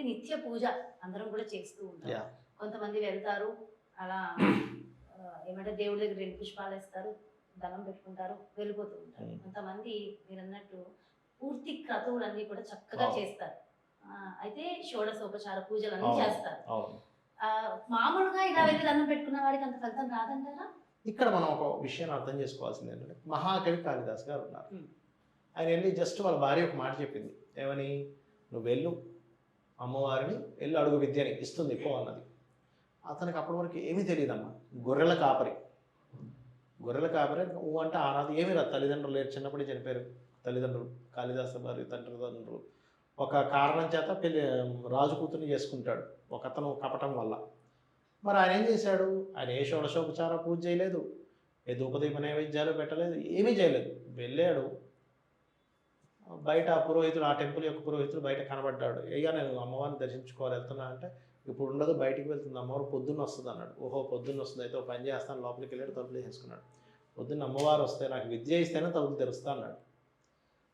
అమ్మవారికి నిత్య పూజ అందరం కూడా చేస్తూ ఉంటాం. యా కొంతమంది వెళ్తారు అలా ఏమంటే దేవుడి దగ్గర రెండు పుష్పాలు వేస్తారు దండం పెట్టుకుంటారు వెళ్ళిపోతూ ఉంటారు. Hmm. కొంతమంది మీరు అన్నట్టు పూర్తి క్రతువులన్నీ కూడా చక్కగా. చేస్తారు. అయితే షోడశోపచార పూజలు అన్నీ. చేస్తారు. మామూలుగా ఇలా వెళ్ళి దండం పెట్టుకున్న వాడికి అంత ఫలితం రాదంటారా? ఇక్కడ మనం ఒక విషయాన్ని అర్థం చేసుకోవాల్సింది ఏంటంటే మహాకవి కాళిదాస్ గారు ఉన్నారు. Hmm. ఆయన వెళ్ళి జస్ట్ వాళ్ళ భార్య ఒక మాట చెప్పింది. ఏమని? నువ్వు వెళ్ళు. అమ్మవారిని వెళ్ళి అడుగు విద్యని ఇస్తుంది పో అన్నది. అతనికి అప్పటి వరకు ఏమీ తెలియదమ్మా. గొర్రెల కాపరి. గొర్రెల కాపరి ఊ అంటే ఆనాది ఏమీ రాదు. తల్లిదండ్రులు లేరు. చిన్నప్పుడే చనిపోయారు. తల్లిదండ్రులు కాళిదాస వారి తండ్రిదండ్రులు. ఒక కారణం చేత పెళ్ళి రాజు కూతుర్ని చేసుకుంటాడు. ఒక అతను కపటం వల్ల. మరి ఆయన ఏం చేశాడు? ఆయన ఏ షోడశోపచార పూజ చేయలేదు. ఏ ధూపదీప నైవేద్యాలు పెట్టలేదు. ఏమీ చేయలేదు. వెళ్ళాడు. బయట ఆ పురోహితుడు ఆ టెంపుల్ యొక్క పురోహితుడు బయట కనబడ్డాడు. అయ్యా నేను అమ్మవారిని దర్శించుకోవాలి వెళ్తున్నా అంటే ఇప్పుడు ఉండదు బయటికి వెళ్తుంది. అమ్మవారు పొద్దున్న వస్తుంది అన్నాడు. ఓహో పొద్దున్న వస్తుంది. అయితే ఒక పని చేస్తాను లోపలికి వెళ్ళాడు తలుపులు వేసుకున్నాడు పొద్దున్న అమ్మవారు వస్తే నాకు విద్య ఇస్తేనే తలుపులు తెరుస్తా అన్నాడు.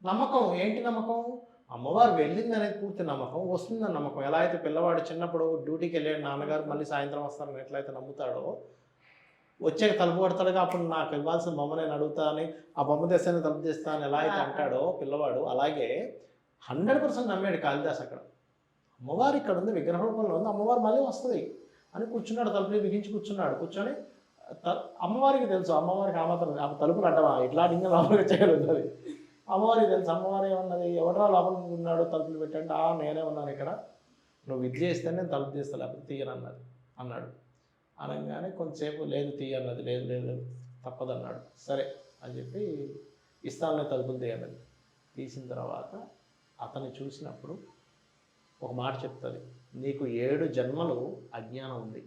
నమ్మకం? ఏంటి నమ్మకం? అమ్మవారు వెళ్ళింది అనేది పూర్తి నమ్మకం వస్తుందని నమ్మకం. ఎలా అయితే పిల్లవాడు చిన్నప్పుడు డ్యూటీకి వెళ్ళాడు నాన్నగారు మళ్ళీ సాయంత్రం వస్తారని ఎట్లయితే నమ్ముతాడో వచ్చే తలుపు కొడతాడుగా అప్పుడు నాకు ఇవ్వాల్సిన బొమ్మ నేను అడుగుతా అని ఆ బొమ్మ తెస్తాను తలుపు తెస్తా అని ఎలా అయితే అంటాడో పిల్లవాడు అలాగే హండ్రెడ్ పర్సెంట్ నమ్మాడు కాళిదాస్ అక్కడ. అమ్మవారు ఇక్కడ ఉంది విగ్రహ రూపంలో ఉంది అమ్మవారు మళ్ళీ వస్తుంది అని కూర్చున్నాడు తలుపుని బిగించి కూర్చున్నాడు. కూర్చొని త- అమ్మవారికి తెలుసు అమ్మవారికి ఆ మాత్రం ఆ తలుపులు అడ్డమా ఇట్లా ఇంకా లోపలికి చేయగలుగుతుంది అమ్మవారికి తెలుసు అమ్మవారు ఏమన్నది ఎవడరా లోపలికి ఉన్నాడు తలుపులు పెట్టండి ఆ నేనే ఉన్నాను ఇక్కడ. నువ్వు విద్య ఇస్తే నేను తలుపు తీస్తా లేకపోతే తీయనన్నది అన్నాడు. అనగానే కొంతసేపు లేదు తీయన్నది లేదు లేదు తప్పదన్నాడు. సరే అని చెప్పి ఇస్తానులే తలుపులు తీయన్నది తీసిన తర్వాత అతన్ని చూసినప్పుడు ఒక మాట చెప్తుంది నీకు ఏడు జన్మలు అజ్ఞానం ఉంది.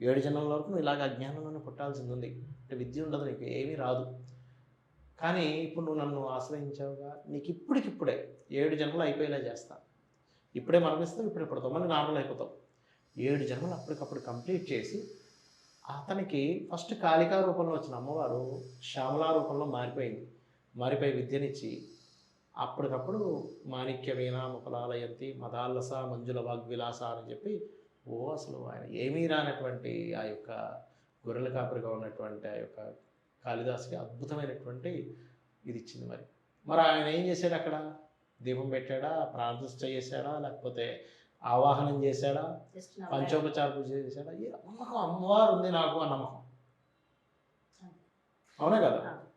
ఏడు జన్మల వరకు నువ్వు ఇలాగ అజ్ఞానంలోనే పుట్టాల్సింది ఉంది అంటే విద్య ఉండదు నీకు ఏమీ రాదు. కానీ ఇప్పుడు నువ్వు నన్ను ఆశ్రయించావుగా నీకు ఇప్పటికిప్పుడే ఏడు జన్మలు అయిపోయేలా చేస్తా. ఇప్పుడే మరణిస్తావు ఇప్పుడే పుడతావు మళ్ళీ నార్మల్ అయిపోతావు. ఏడు జన్మలు అప్పటికప్పుడు కంప్లీట్ చేసి అతనికి ఫస్ట్ కాళికా రూపంలో వచ్చిన అమ్మవారు శ్యామలా రూపంలో మారిపోయింది. మారిపోయి విద్యనిచ్చి అప్పటికప్పుడు మాణిక్య వీణ ముఖలాలయంతి మదాల్లస మంజుల వాగ్విలాస అని చెప్పి ఓ అసలు ఆయన ఏమీ రానటువంటి ఆ యొక్క గొర్రెల కాపరిగా ఉన్నటువంటి ఆ యొక్క కాళిదాస్కి అద్భుతమైనటువంటి ఇది ఇచ్చింది మరి. మరి ఆయన ఏం చేశాడు అక్కడ? దీపం పెట్టాడా? ప్రార్థన చేశాడా? లేకపోతే ఆవాహనం చేశాడా? పంచోపచార పూజ చేశాడా? ఏ నమ్మకం? అమ్మవారు ఉంది నాకు ఆ నమ్మకం. అవునా కదా?